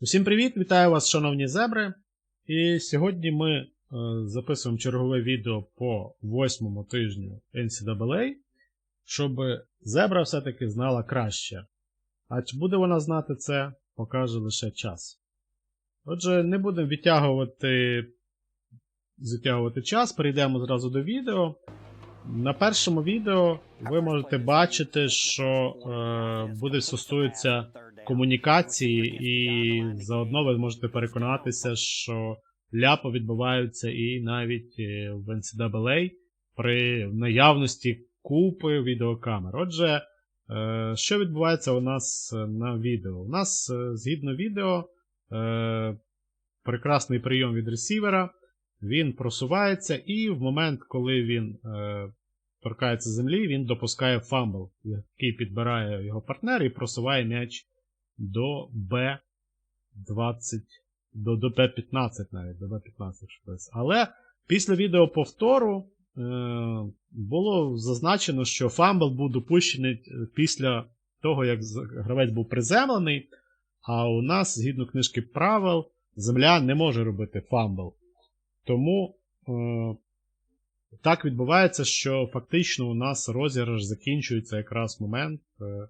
Усім привіт! Вітаю вас, шановні зебри. І сьогодні ми е, записуємо чергове відео по восьмому тижню NCAA, щоб зебра все-таки знала краще. А чи буде вона знати це, покаже лише час. Отже, не будемо відтягувати, затягувати час, перейдемо зразу до відео. На першому відео ви можете бачити, що е, буде стосується комунікації, і заодно ви можете переконатися, що ляпи відбуваються і навіть е, в NCAA при наявності купи відеокамер. Отже, е, що відбувається у нас на відео? У нас е, згідно відео прекрасний прийом від ресівера. Він просувається, і в момент, коли він е, торкається землі, він допускає фамбл, який підбирає його партнер і просуває м'яч до B20, до, до B15 навіть, до B15 щось. Але після відео повтору е, було зазначено, що фамбл був допущений після того, як гравець був приземлений. А у нас, згідно книжки правил, земля не може робити фамбл. Тому е, так відбувається, що фактично у нас розіграш закінчується якраз момент е, е,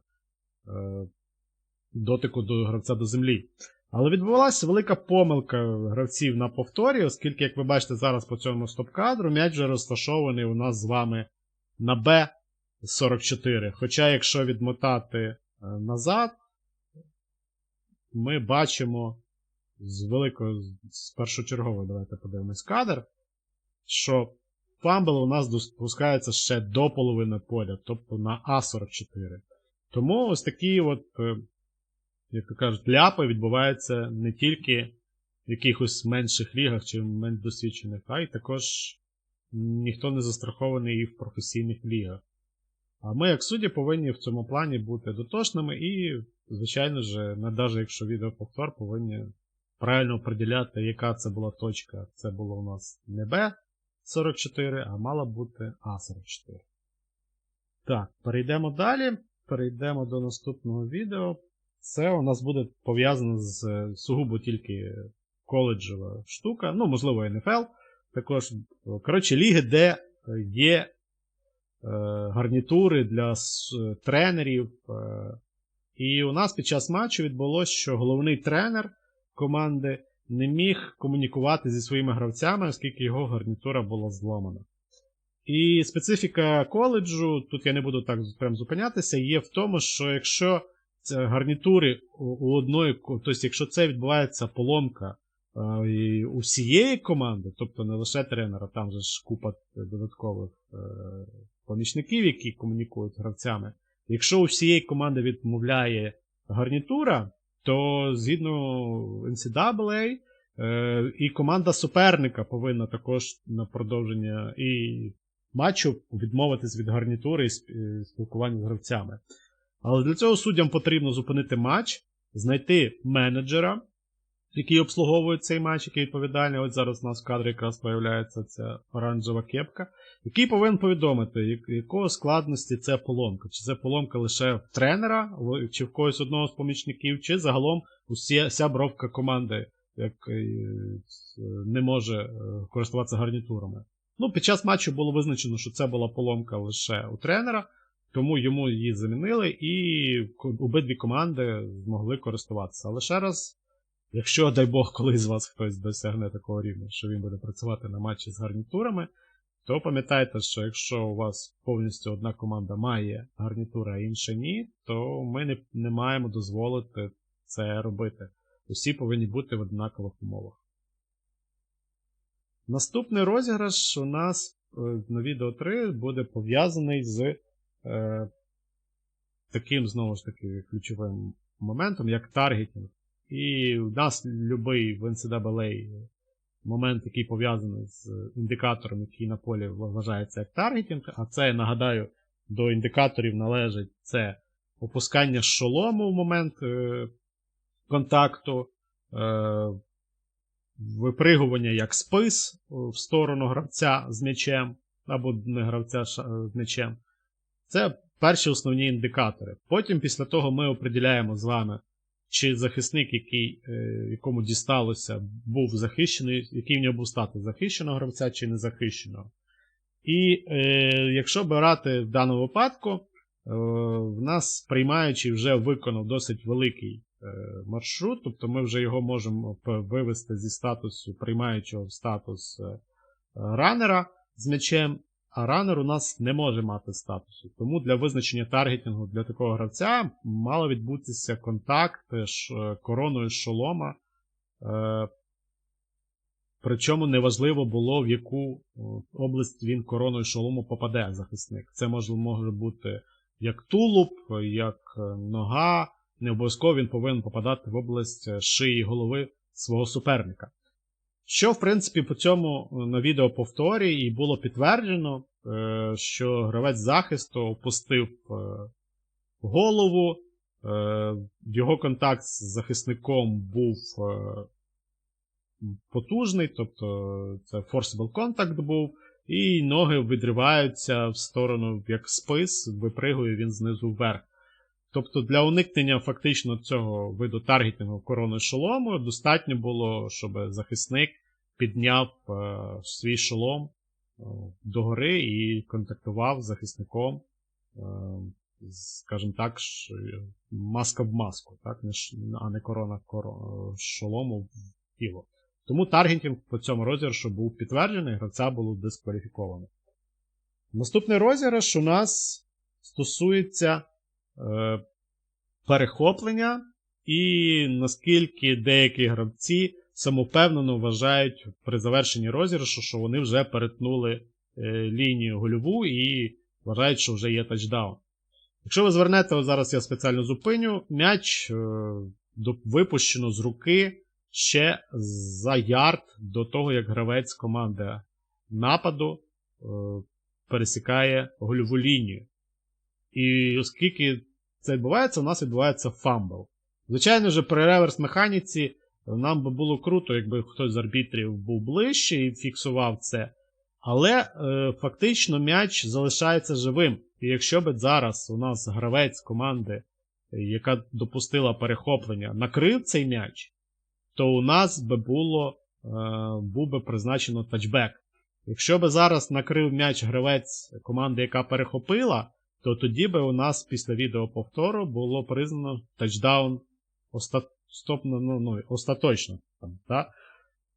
дотику до гравця до землі. Але відбувалася велика помилка гравців на повторі, оскільки, як ви бачите зараз по цьому стоп-кадру, м'яч вже розташований у нас з вами на Б44. Хоча, якщо відмотати е, назад, ми бачимо з великого, з першочергового, давайте подивимось кадр, що фамбл у нас допускається ще до половини поля, тобто на А44. Тому ось такі от, е, як то кажуть, ляпи відбуваються не тільки в якихось менших лігах чи менш досвідчених, а й також ніхто не застрахований і в професійних лігах. А ми, як судді, повинні в цьому плані бути дотошними і, звичайно ж, навіть якщо відеоповтор, повинні правильно определяти, яка це була точка. Це було у нас не Б44, а мала бути А44. Так, перейдемо далі. Перейдемо до наступного відео. Це у нас буде пов'язано з сугубо тільки коледжова штука, ну, можливо, НФЛ. Також, коротше, ліги, де є е, гарнітури для с- тренерів. Е, і у нас під час матчу відбулося, що головний тренер команди не міг комунікувати зі своїми гравцями, оскільки його гарнітура була зламана. І специфіка коледжу, тут я не буду так прям зупинятися, є в тому, що якщо гарнітури у одної, тобто, якщо це відбувається поломка і усієї команди, тобто не лише тренера, там же ж купа додаткових е, помічників, які комунікують з гравцями. Якщо у всієї команди відмовляє гарнітура, то згідно NCAA е, і команда суперника повинна також на продовження і матчу відмовитись від гарнітури і спілкування з гравцями. Але для цього суддям потрібно зупинити матч, знайти менеджера, який обслуговує цей матч, який відповідальний. Ось зараз у нас в кадрі якраз з'являється ця оранжева кепка, який повинен повідомити, як- якого складності це поломка. Чи це поломка лише в тренера, чи в когось одного з помічників, чи загалом усі, вся бровка команди як, е, не може е, користуватися гарнітурами. Ну, під час матчу було визначено, що це була поломка лише у тренера, тому йому її замінили, і обидві команди змогли користуватися. Але ще раз, якщо, дай Бог, колись з вас хтось досягне такого рівня, що він буде працювати на матчі з гарнітурами, то пам'ятайте, що якщо у вас повністю одна команда має гарнітура, а інша ні, то ми не, не маємо дозволити це робити. Усі повинні бути в однакових умовах. Наступний розіграш у нас е, на відео 3 буде пов'язаний з таким, знову ж таки, ключовим моментом, як таргетінг. І у нас любий в NCAA момент, який пов'язаний з індикатором, який на полі вважається як таргетінг, а це, нагадаю, до індикаторів належить це опускання шолому в момент е, контакту, е, випригування як спис в сторону гравця з м'ячем, або не гравця з м'ячем. Це перші основні індикатори. Потім, після того, ми определяємо з вами чи захисник, який, е, якому дісталося, був захищений, який в нього був статус захищеного гравця чи незахищеного. І е, якщо брати в даному випадку, е, в нас приймаючий вже виконав досить великий е, маршрут, тобто ми вже його можемо вивести зі статусу приймаючого в статус е, ранера з м'ячем, а ранер у нас не може мати статусу. Тому для визначення таргетингу для такого гравця мало відбутися контакт е, ш- е, короною шолома. Е, Причому неважливо було, в яку область він короною шолому попаде захисник. Це може, може бути як тулуб, як е, нога. Не обов'язково він повинен попадати в область е, шиї голови свого суперника. Що, в принципі, по цьому е, на відео повторі і було підтверджено, е, що гравець захисту опустив е, голову, е, його контакт з захисником був е, потужний, тобто це forcible contact був, і ноги відриваються в сторону як спис, випригує він знизу вверх. Тобто для уникнення фактично цього виду таргетингу короною шолому достатньо було, щоб захисник підняв е, свій шолом е, догори і контактував з захисником, е, скажімо так, маска в маску, так? а не корона коро- шолому в тіло. Тому таргетинг по цьому розіграшу був підтверджений, гравця було дискваліфіковано. Наступний розіграш у нас стосується е, перехоплення, і наскільки деякі гравці самовпевнено вважають при завершенні розіграшу, що вони вже перетнули е, лінію гольову і вважають, що вже є тачдаун. Якщо ви звернете, зараз я спеціально зупиню, м'яч е, випущено з руки ще за ярд до того, як гравець команди нападу е, пересікає гольову лінію. І оскільки це відбувається, у нас відбувається фамбл. Звичайно ж, при реверс механіці нам би було круто, якби хтось з арбітрів був ближче і фіксував це. Але е, фактично м'яч залишається живим. І якщо б зараз у нас гравець команди, е, яка допустила перехоплення, накрив цей м'яч, то у нас би було, е, був би призначено тачбек. Якщо би зараз накрив м'яч гравець команди, яка перехопила, то тоді би у нас після відеоповтору було признано тачдаун оста... стопно, ну, ну, остаточно. Там, та?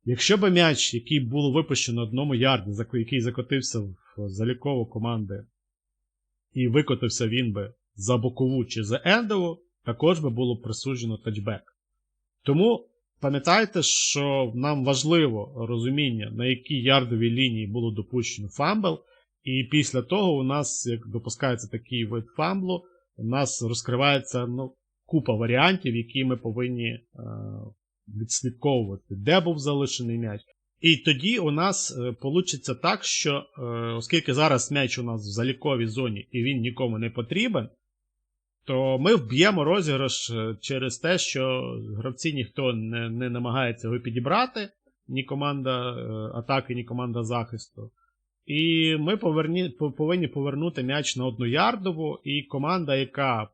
Якщо б м'яч, який було випущено одному ярді, який закотився в залікову команди, і викотився він би за бокову чи за ендову, також би було присуджено тачбек. Тому пам'ятайте, що нам важливо розуміння, на якій ярдовій лінії було допущено фамбл, і після того у нас, як допускається такий вид фамблу, у нас розкривається ну, купа варіантів, які ми повинні е, відслідковувати, де був залишений м'яч. І тоді у нас е, получиться так, що е, оскільки зараз м'яч у нас в заліковій зоні і він нікому не потрібен, то ми вб'ємо розіграш е, через те, що гравці ніхто не, не намагається його підібрати, ні команда атаки, ні команда захисту. І ми поверні, повинні повернути м'яч на одну ярдову, і команда, яка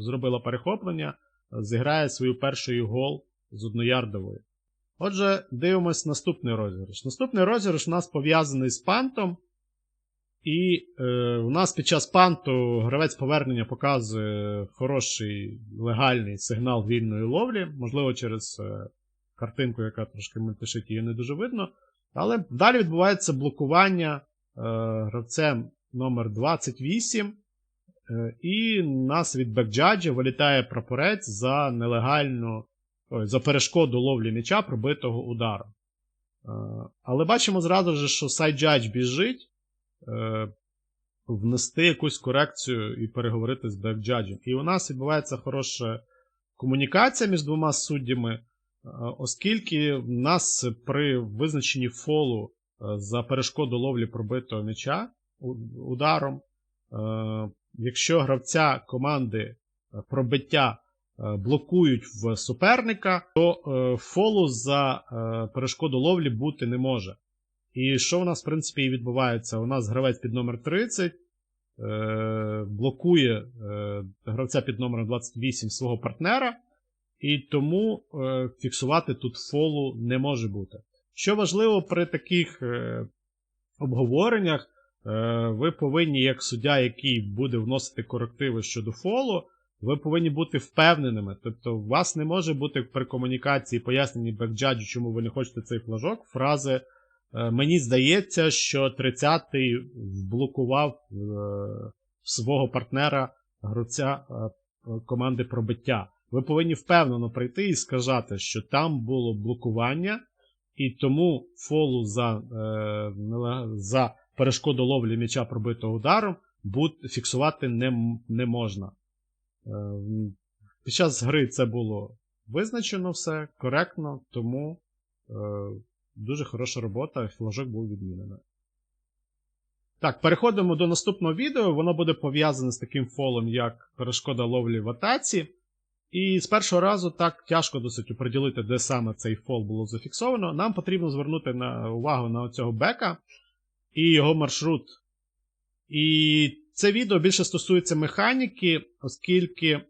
зробила перехоплення, зіграє свою перший гол з одноярдової. Отже, дивимось наступний розіграш. Наступний розіграш у нас пов'язаний з пантом. І е, у нас під час панту гравець повернення показує хороший легальний сигнал вільної ловлі, можливо, через е, картинку, яка трошки мельтешить, її не дуже видно. Але далі відбувається блокування гравцем номер 28. Е, і нас від бекджаджа вилітає прапорець за нелегальну, ой, за перешкоду ловлі м'яча пробитого удару. Е, але бачимо зразу ж, що сайджадж біжить е, внести якусь корекцію і переговорити з бекджаджем. І у нас відбувається хороша комунікація між двома суддями, е, оскільки в нас при визначенні фолу е, за перешкоду ловлі пробитого м'яча ударом, е, якщо гравця команди е, пробиття е, блокують в суперника, то е, фолу за е, перешкоду ловлі бути не може. І що у нас, в принципі, і відбувається? У нас гравець під номер 30 е, блокує е, гравця під номером 28 свого партнера. і тому е, фіксувати тут фолу не може бути. Що важливо при таких е, обговореннях, е, ви повинні, як суддя, який буде вносити корективи щодо фолу, ви повинні бути впевненими. Тобто, у вас не може бути при комунікації поясненні бекджаджу, чому ви не хочете цей флажок, фрази. е, Мені здається, що 30-й вблокував е, свого партнера гравця е, команди пробиття. Ви повинні впевнено прийти і сказати, що там було блокування, і тому фолу за, е, за перешкоду ловлі м'яча пробитого ударом фіксувати не, не можна. Е, під час гри це було визначено все коректно, тому е, дуже хороша робота, флажок був відмінений. Так, переходимо до наступного відео. Воно буде пов'язане з таким фолом, як перешкода ловлі в атаці. І з першого разу так тяжко досить оприділити, де саме цей фол було зафіксовано. Нам потрібно звернути на увагу на цього бека і його маршрут. І це відео більше стосується механіки, оскільки,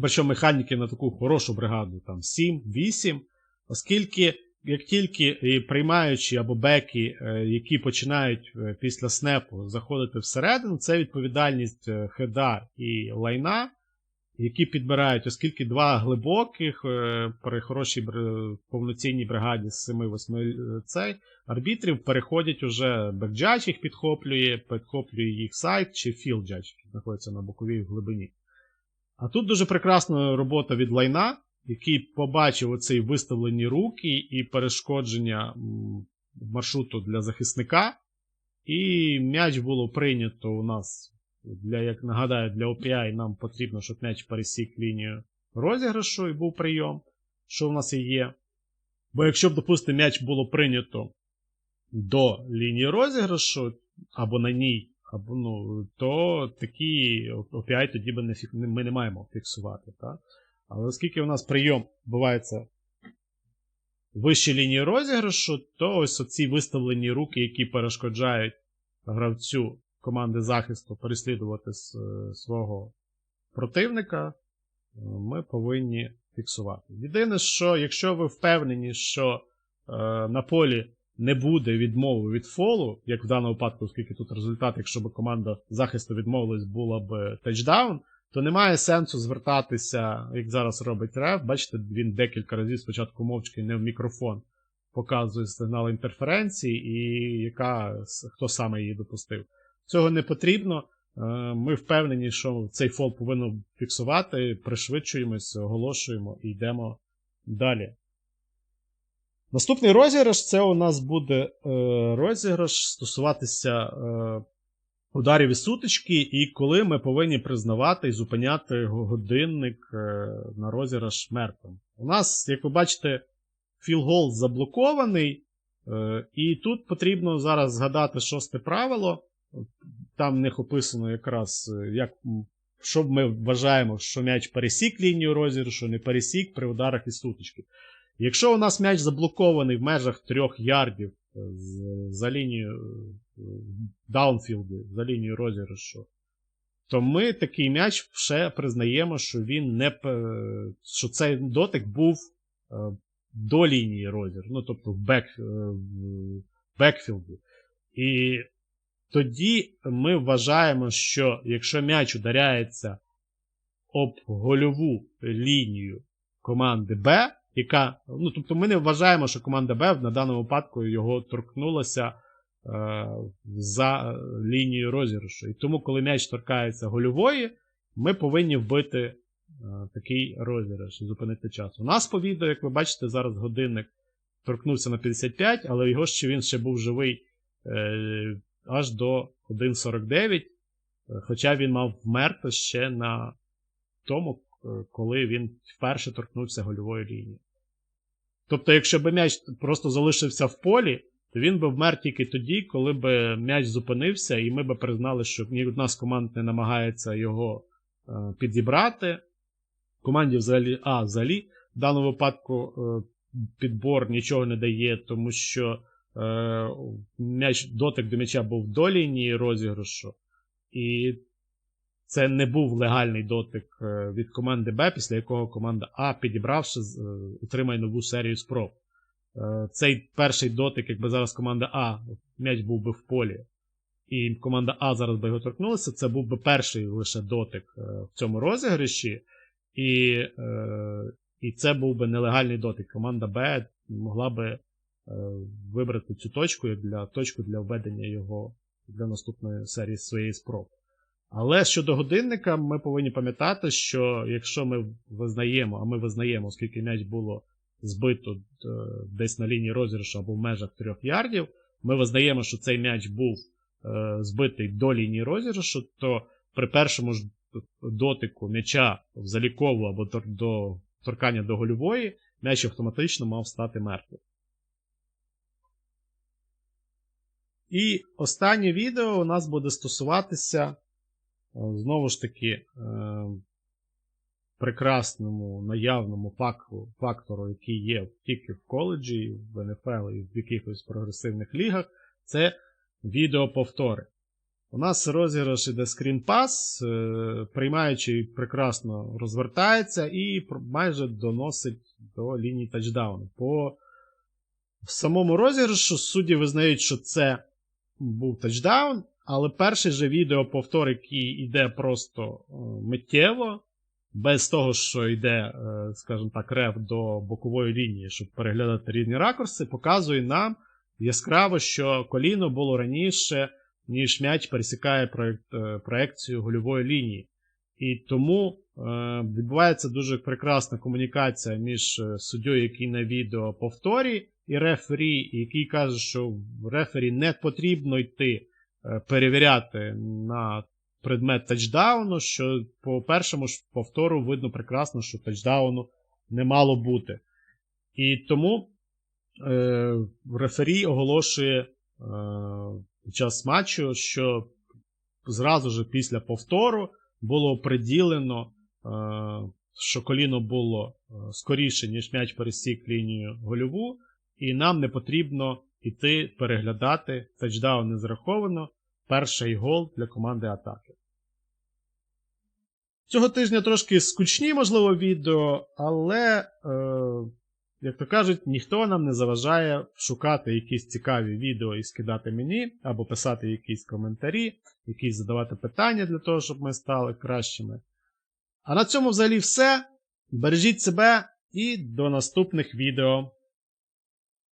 причому механіки на таку хорошу бригаду, там 7-8, оскільки як тільки приймаючі або беки, е, які починають е, після снепу заходити всередину, це відповідальність е, хеда і лайна, які підбирають, оскільки два глибоких е, при хорошій повноцінній бригаді з 7-8 е, цей, арбітрів переходять уже бекджадж їх підхоплює, підхоплює їх сайт чи філджадж, який знаходиться на боковій глибині. А тут дуже прекрасна робота від лайна, який побачив оцей виставлені руки і перешкодження маршруту для захисника. І м'яч було прийнято у нас, для, як нагадаю, для OPI нам потрібно, щоб м'яч пересік лінію розіграшу і був прийом, що в нас і є. Бо якщо б, допустимо, м'яч було прийнято до лінії розіграшу, або на ній, або, ну, то такі OPI тоді би не, фік- ми не маємо фіксувати. Так? Але оскільки у нас прийом відбувається вище лінії розіграшу, то ось оці виставлені руки, які перешкоджають гравцю команди захисту переслідувати свого противника, е, ми повинні фіксувати. Єдине, що якщо ви впевнені, що е, на полі не буде відмови від фолу, як в даному випадку, оскільки тут результат, якщо б команда захисту відмовилась, була б тачдаун, то немає сенсу звертатися, як зараз робить Реф. Бачите, він декілька разів спочатку мовчки не в мікрофон показує сигнал інтерференції, і яка, хто саме її допустив. Цього не потрібно. Е, Ми впевнені, що цей фол повинно фіксувати, пришвидшуємося, оголошуємо і йдемо далі. Наступний розіграш це у нас буде е, розіграш стосуватися е, ударів і сутички, і коли ми повинні признавати і зупиняти годинник на розіграш мертвим. У нас, як ви бачите, філгол заблокований, і тут потрібно зараз згадати шосте правило. Там в них описано якраз, е, як, що ми вважаємо, що м'яч пересік лінію розіграшу, не пересік при ударах і сутички. Якщо у нас м'яч заблокований в межах 3 ярдів е, за лінією е, даунфілду, за лінією розіграшу, то ми такий м'яч ще признаємо, що він не що цей дотик був до лінії розіграшу, ну тобто в, бек, бекфілді. І тоді ми вважаємо, що якщо м'яч ударяється об гольову лінію команди Б, яка. Ну, тобто ми не вважаємо, що команда Б на даному випадку його торкнулася е, за лінією розіграшу. І тому, коли м'яч торкається гольової, ми повинні вбити е, такий розіграш і зупинити час. У нас по відео, як ви бачите, зараз годинник торкнувся на 55, але його ще він ще був живий е, аж до 1.49, е, хоча він мав вмерти ще на тому, е, коли він вперше торкнувся гольової лінії. Тобто, якщо б м'яч просто залишився в полі, то він би вмер тільки тоді, коли б м'яч зупинився, і ми б признали, що ні одна з команд не намагається його е, підібрати. Команді взагалі, а, взагалі, в даному випадку е, підбор нічого не дає, тому що м'яч, дотик до м'яча був до лінії розіграшу. І це не був легальний дотик е, від команди Б, після якого команда А, підібравши, е, отримає нову серію спроб. Е, Цей перший дотик, якби зараз команда А, м'яч був би в полі, і команда А зараз би його торкнулася, це був би перший лише дотик е, в цьому розіграші. І, е, і це був би нелегальний дотик. Команда Б могла би е, вибрати цю точку для точку для введення його для наступної серії своєї спроб. Але щодо годинника, ми повинні пам'ятати, що якщо ми визнаємо, а ми визнаємо, оскільки м'яч було збито е, десь на лінії розіграшу або в межах трьох ярдів, ми визнаємо, що цей м'яч був е, збитий до лінії розіграшу, то при першому ж дотику м'яча в залікову або до торкання до гольової, м'яч автоматично мав стати мертвим. І останнє відео у нас буде стосуватися е, знову ж таки е, прекрасному наявному фактору, який є тільки в коледжі, в НФЛ і в якихось прогресивних лігах, це відеоповтори. У нас розіграш іде скрінпас, е, приймаючий прекрасно розвертається і майже доносить до лінії тачдауну. По самому розіграшу судді визнають, що це був тачдаун, але перший же відеоповтор, який йде просто е, миттєво, без того, що йде, е, скажімо так, рев до бокової лінії, щоб переглядати різні ракурси, показує нам яскраво, що коліно було раніше, ніж м'яч пересікає е, проекцію гольової лінії. І тому відбувається дуже прекрасна комунікація між суддєю, який на відео повторі, і рефері, який каже, що в рефері не потрібно йти е, перевіряти на предмет тачдауну, що по першому ж повтору видно прекрасно, що тачдауну не мало бути. І тому е, рефері оголошує е, під час матчу, що зразу ж після повтору було приділено, е, що коліно було е, скоріше, ніж м'яч пересік лінію гольову, і нам не потрібно йти переглядати. Тачдаун не зраховано. Перший гол для команди атаки. Цього тижня трошки скучні, можливо, відео, але, е, як то кажуть, ніхто нам не заважає шукати якісь цікаві відео і скидати мені, або писати якісь коментарі, якісь задавати питання для того, щоб ми стали кращими. А на цьому взагалі все. Бережіть себе і до наступних відео.